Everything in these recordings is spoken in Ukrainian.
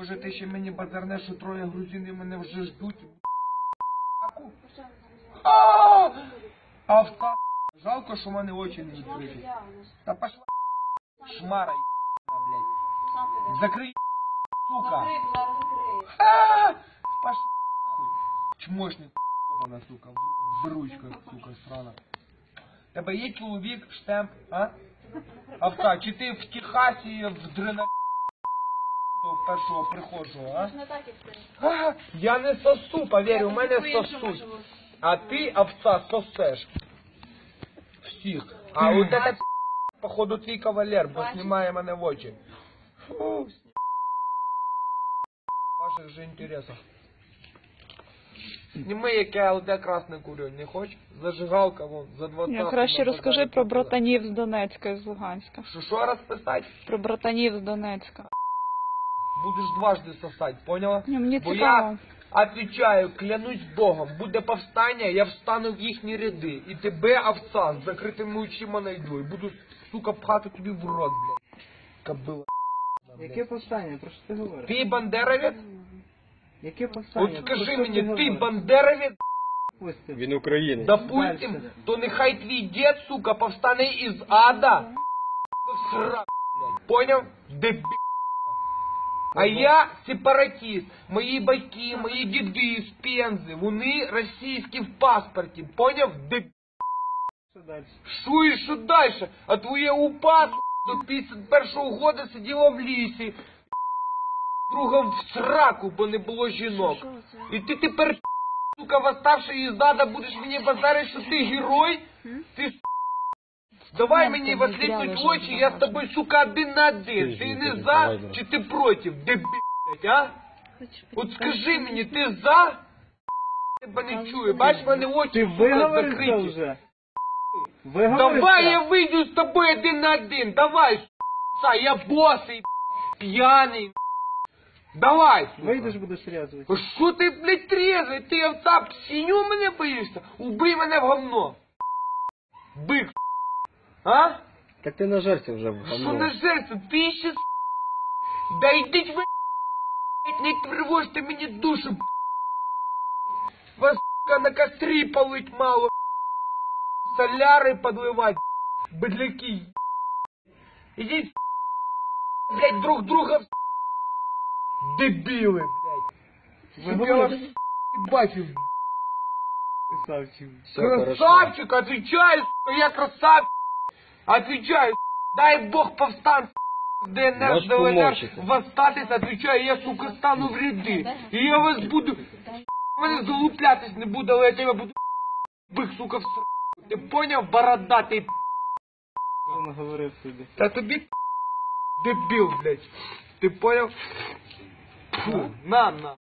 Може ти ще мені базарне, що троє грузинів мене вже ждуть. А! Овца. Жалко, що в мене очі не відкриті. Та пошла шмара, блядь. Закрий, сука. Пошла нахуй. Чмошник, ебана, сука. Бручка, сука, срана. Тебе є чоловік, штемп, а? Овца, чи ти в Техасі в дрена в першого приходжого, а? А, Я не сосу, повір, у мене сосуть. А ти, овца, сосеш. Всіх. А от это, походу, твій кавалер, бо знімає мене в очі. Фу, в ваших же інтересах. Сніми, як я ЛД красне курю, не хочеш? Зажигалка вон, за 20 Я краще розкажи про братанів з Донецька і з Луганська. Що, що розписати? Про братанів з Донецька. Будеш дважди сосать, поняла? Ні, мені Бо цікаво. я отвечаю, клянусь Богом, буде повстання, я встану в їхні ряди. І тебе, овца, з закритими очима найду. І буду, сука, пхати тобі в рот, блядь. Кобила. Яке повстання? Про що ти говориш? Ти бандеровець? Яке повстання? От скажи Про що мені, ти говориш? бандеровець? Ось. Він українець. Допустим, Дальше. то нехай твій дід, сука, повстане із ада. В сраку, блядь. Поняв? Дебіл. А я сепаратист. Мої батьки, мої діди з Пензи, вони російські в паспорті. Поняв? Дебіл. Що далі? Що і що далі? А твоє упа до 51-го года сиділо в лісі. Другом в сраку, бо не було жінок. І ти тепер, сука, восставший із ада, будеш мені базарити, що ти герой? Ти Давай мені в осліпнуть в очі, я з тобою, сука, один на один. Ти не за чи ти проти? Дебіль, блядь, а? От скажи мені, ти за? Тебе не чую, бач, в мене очі Ти сука, виговорився закриті. вже? Виговорився? Давай я выйду с тобой один на один. Давай, с***ца, я босый, пьяный. Давай. сука. Вийдеш, будеш рязвий. А Що ти, блядь, трезвий? Ти овца псиню мене боїшся? Убий мене в говно. Бик. а? Так ти нажерся вже в Що говно. на жертву? Ти ще с***? Да йдіть ви, блядь, не тривожте мені душу. Вас, сука, на кострі палить мало. Соляри подливать, бедляки. Ідіть, блядь, друг друга в дебіли, блядь. Щоб я вас Виговорився? бачив. Красавчик. Все, хорошо. Красавчик, отвечаю, сука, я красавчик. Отвечаю, дай бог повстанцам ДНР, Ваш восстатись, отвечаю, я, сука, стану в ряди. І я вас буду, мене залуплятись не буду, але я тебе буду бик, сука, в. Ти поняв, бородатий наговорив собі? Та тобі дебіл, блядь. Ти поняв? Фу, на, на.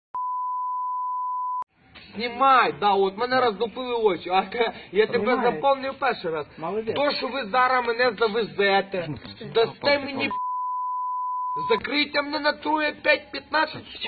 Знімай, да, от мене роздопили очі, а я тебе Знімай. заповнив перший раз. Молодець. То, що ви зараз мене завезете, дасте мені закрийте мене на троє 5-15